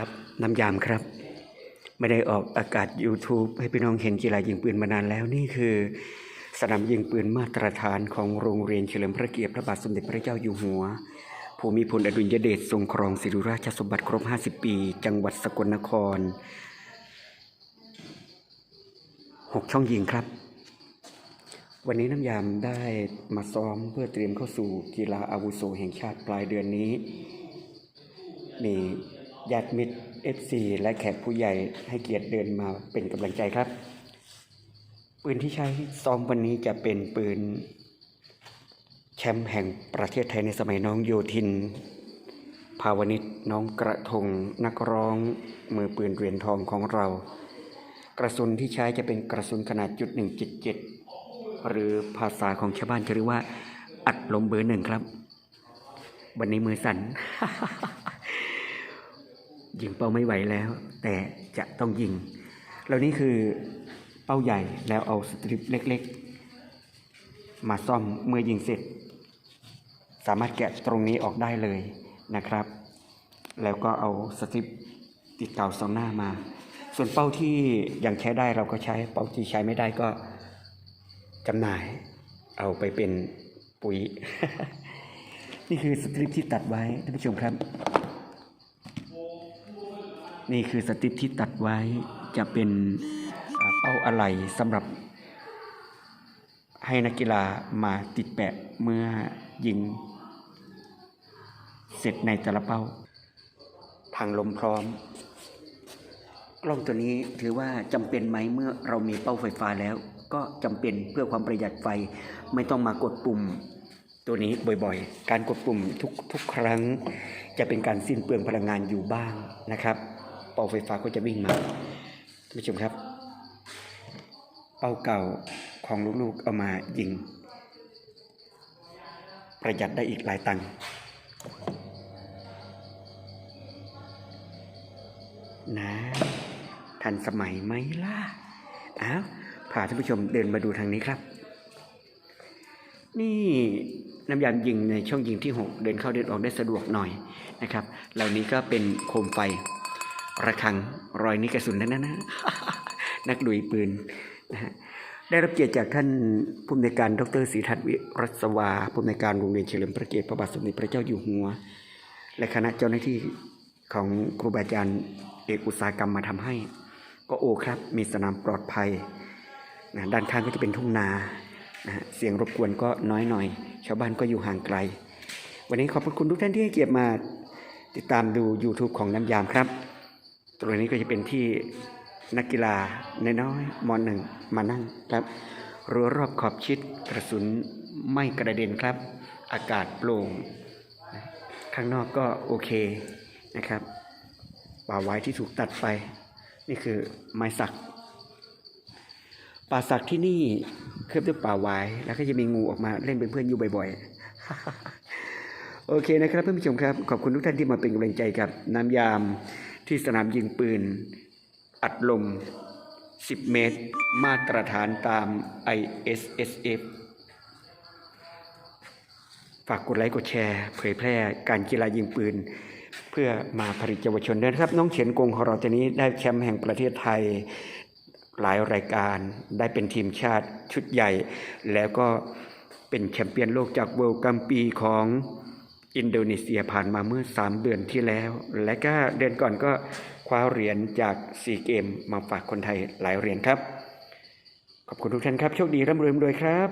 ครับน้ำยามครับ ไม่ได้ออกอากาศ YouTube ให้พี่น้องเห็นกีฬายิงปืนมานานแล้วนี่คือ สนามยิงปืนมาตรฐานของโรงเรียนเฉลิมพระเกียรติพระบาทสมเด็จพระเจ้าอยู่หัว ภูมิพลอดุลยเดชทรงครองสิริราชสมบัติครบ 50 ปี จังหวัดสกลนคร 6 ช่องยิงครับ วันนี้น้ำยามได้มาซ้อมเพื่อเตรียมเข้าสู่กีฬาอาวุโสแห่งชาติปลายเดือนนี้มี ญาติมิตร FC และแขกผู้ใหญ่ให้เกียรติเดินมาเป็นกำลังใจครับ ปืนที่ใช้ซ้อมวันนี้จะเป็นปืน แชมป์แห่งประเทศไทยในสมัยน้องโยธิน ภาวนิชน้องกระทงนักร้อง มือปืนเหรียญทองของเรา กระสุนที่ใช้จะเป็นกระสุนขนาดจุด177หรือภาษาของชาวบ้านจะเรียกว่า อัดลมเบอร์หนึ่งครับ วันนี้มือสั่น ยิงเป้าไม่ไหวแล้ว แต่จะต้องยิงแล้วนี่คือเป้าใหญ่แล้วเอาสตริปเล็กๆ มาซ่อมเมื่อยิงเสร็จ สามารถแกะตรงนี้ออกได้เลยนะครับ แล้วก็เอาสตริปติดเก่าสองหน้ามา ส่วนเป้าที่ยังใช้ได้เราก็ใช้เป้าที่ใช้ไม่ได้ก็จำหน่ายเอาไปเป็นปุ๋ย นี่คือสตริปที่ตัดไว้ท่านผู้ชมครับ นี่คือสติปที่ตัดไว้จะเป็นเป้าอะไรสำหรับให้นักกีฬามาติดแปะเมื่อยิง เสร็จในแต่ละเป้า ทางลมพร้อม กล้องตัวนี้ถือว่าจำเป็นไหมเมื่อเรามีเป้าไฟฟ้าแล้ว ก็จำเป็นเพื่อความประหยัดไฟไม่ต้องมากดปุ่มตัวนี้บ่อยๆ การกดปุ่มทุกทุกครั้ง จะเป็นการสิ้นเปลืองพลังงานอยู่บ้างนะครับ เป้าไฟฟ้าก็จะวิ่งมาท่านผู้ชมครับ เป้าเก่าของลูกๆเอามายิง ประหยัดได้อีกหลายตังค์นะทันสมัยไหมล่ะอ้าวพาท่านผู้ชมเดินมาดูทางนี้ครับ นี่น้ำยามยิงในช่องยิงที่ 6 เดินเข้าเดินออกได้สะดวกหน่อยนะครับ เหล่านี้ก็เป็นโคมไฟ ระฆังรอยนี้กระสุนนั่นนะนะนักลุยปืนนะฮะได้รับเกียรติจากท่านผู้อำนวยการดรศรีทัศน์วิรัศวาผู้อำนวยการโรงเรียนเฉลิมพระเกียรติพระบาทสมเด็จพระเจ้าอยู่หัว และคณะเจ้าหน้าที่ของครูบาอาจารย์เอกอุตสาหกรรมมาทำให้ ก็โอครับ มีสนามปลอดภัยนะด้านข้างก็จะเป็นทุ่งนานะฮะเสียงรบกวนก็น้อยหน่อย ชาวบ้านก็อยู่ห่างไกล วันนี้ขอบพระคุณทุกท่านที่ให้เกียรติมาติดตามดู YouTube ของน้ำยามครับ ตรงนี้ก็จะเป็นที่นักกีฬาในน้อยๆมหนึ่งมานั่งครับรั้วรอบขอบชิดกระสุนไม่กระเด็นครับ อากาศโปร่งข้างนอกก็โอเคนะครับป่าไว้ที่ถูกตัดไป นี่คือไม้สัก ป่าสักที่นี่เคลือบด้วยป่าไว้แล้วก็จะมีงูออกมาเล่นเป็นเพื่อนอยู่บ่อยๆ โอเคนะครับเพื่อนผู้ชมครับ ขอบคุณทุกท่านที่มาเป็นกำลังใจกับน้ำยาม ที่สนามยิงปืน อัดลม 10 เมตร มาตรฐานตาม ISSF ฝากกดไลค์กดแชร์ เผยแพร่การกีฬายิงปืน เพื่อมาผลิตเยาวชนด้วยนะครับ น้องเฉียนกงของเราตอนนี้ได้แชมป์แห่งประเทศไทยหลายรายการได้เป็นทีมชาติชุดใหญ่ แล้วก็เป็นแชมเปี้ยนโลกจากเวิลด์กัมปีของ อินโดนีเซียผ่านมาเมื่อ 3 เดือนที่แล้ว และก็เดือนก่อนก็คว้าเหรียญจากซีเกมมาฝากคนไทยหลายเหรียญครับ ขอบคุณทุกท่านครับ โชคดีร่ำรวยรวยครับ